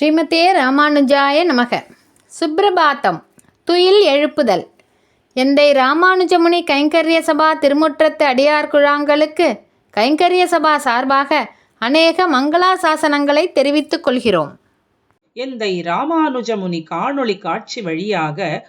ஸ்ரீமதே ராமானுஜாய நமக. சுப்ரபாத்தம். துயில் எழுப்புதல். எந்தை ராமானுஜமுனி கைங்கரிய சபா திருமுற்றத்து அடியார் குழாங்களுக்கு கைங்கரிய சபா சார்பாக அநேக மங்களாசாசனங்களை தெரிவித்துக் கொள்கிறோம். எந்தை ராமானுஜமுனி காணொளி காட்சி வழியாக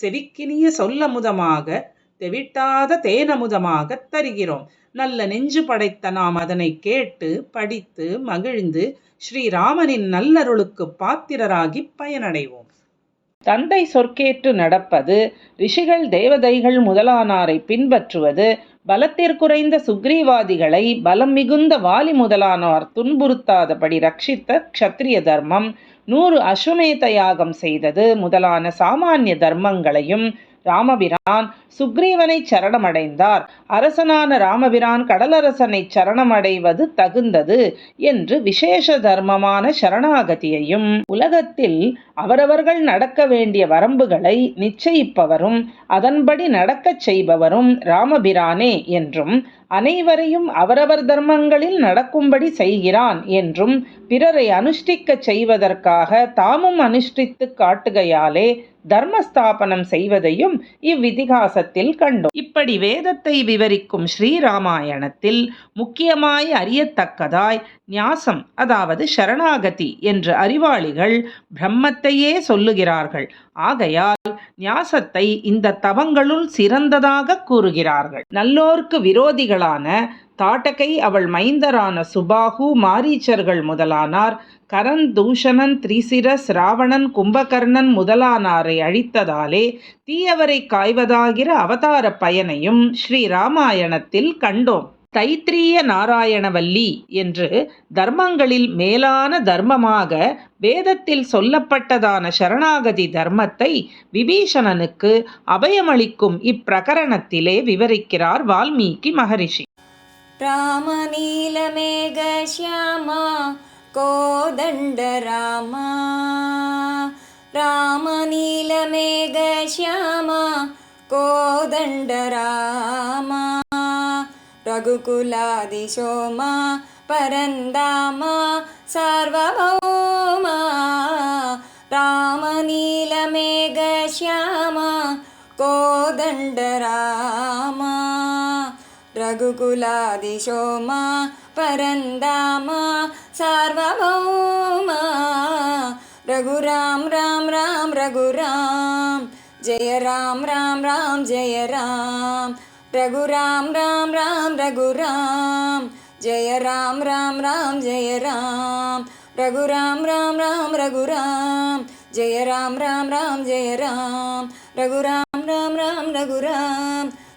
செவிக்கினிய சொல்லமுதமாக தெவிட்டாத தேனமுதமாகத் தருகிறோம். நல்ல நெஞ்சு படைத்த நாம் அதனை கேட்டு படித்து மகிழ்ந்து ஸ்ரீராமனின் நல்லருளுக்கு பாத்திரராகி பயனடைவோம். தந்தை சொற்கேற்று நடப்பது ரிஷிகள் தேவதைகள் முதலானாரை பின்பற்றுவது பலத்திற்குறைந்த சுக்ரீவாதிகளை பலம் மிகுந்த வாலி முதலானோர் துன்புறுத்தாதபடி ரட்சித்த க்ஷத்ரிய தர்மம். நூறு அஸ்வமேத யாகம் செய்தது முதலான சாமானிய தர்மங்களையும் ராமபிரான் சுக்ரீவனை சரணமடைந்தார். அரசனான ராமபிரான் கடலரசனை சரணமடைவது தகுந்தது என்று விசேஷ தர்மமான சரணாகதியையும் உலகத்தில் அவரவர்கள் நடக்க வேண்டிய வரம்புகளை நிச்சயிப்பவரும் அதன்படி நடக்கச் செய்பவரும் ராமபிரானே என்றும் அனைவரையும் அவரவர் தர்மங்களில் நடக்கும்படி செய்கிறான் என்றும் பிறரை அனுஷ்டிக்கச் செய்வதற்காக தாமும் அனுஷ்டித்து காட்டுகையாலே தர்மஸ்தாபனம் செய்வதையும் இவ்விதிகாசத்தில் கண்டோம். இப்படி வேதத்தை விவரிக்கும் ஸ்ரீராமாயணத்தில் முக்கியமாய் அறியத்தக்கதாய் நியாசம் அதாவது சரணாகதி என்று அறிவாளிகள் பிரம்மத்தையே சொல்லுகிறார்கள். ஆகையால் நியாசத்தை இந்த தவங்களுள் சிறந்ததாக கூறுகிறார்கள். நல்லோர்க்கு விரோதிகளான தாட்டகை அவள் மைந்தரான சுபாகு மாரீச்சர்கள் முதலானார். கரன் தூஷணன் திரிசிரஸ் ராவணன் கும்பகர்ணன் முதலானாரை அழித்ததாலே தீயவரை காய்வதாகிற அவதார பயனையும் ஸ்ரீ ராமாயணத்தில் கண்டோம். தைத்திரிய நாராயணவல்லி என்று தர்மங்களில் மேலான தர்மமாக வேதத்தில் சொல்லப்பட்டதான சரணாகதி தர்மத்தை விபீஷணனுக்கு அபயமளிக்கும் இப்பிரகரணத்திலே விவரிக்கிறார் வால்மீகி மகரிஷி. रामनीलमेघश्यामा कोदण्डरामा। रामनीलमेघश्यामा कोदण्डरामा। रघुकुलादिशोमा परन्दामा सार्वभौमा। रामनीलमेघश्यामा कोदण्डरामा రఘుకులాదిశోమా పరందామా సార్వభౌమా రఘురామ్ రామ్ రామ్ రఘురామ్ జయ రామ్ రామ్ రామ్ జయ రామ్ రఘురామ్ రామ్ రామ్ రఘురామ్ జయ రామ్ రామ్ రామ్ జయ రామ్ రఘురామ్ రామ్ రామ్ రఘురామ్ జయ రామ్ రామ్ రామ్ జయ రామ్ రఘురామ్ రామ్ రామ్ రఘురామ్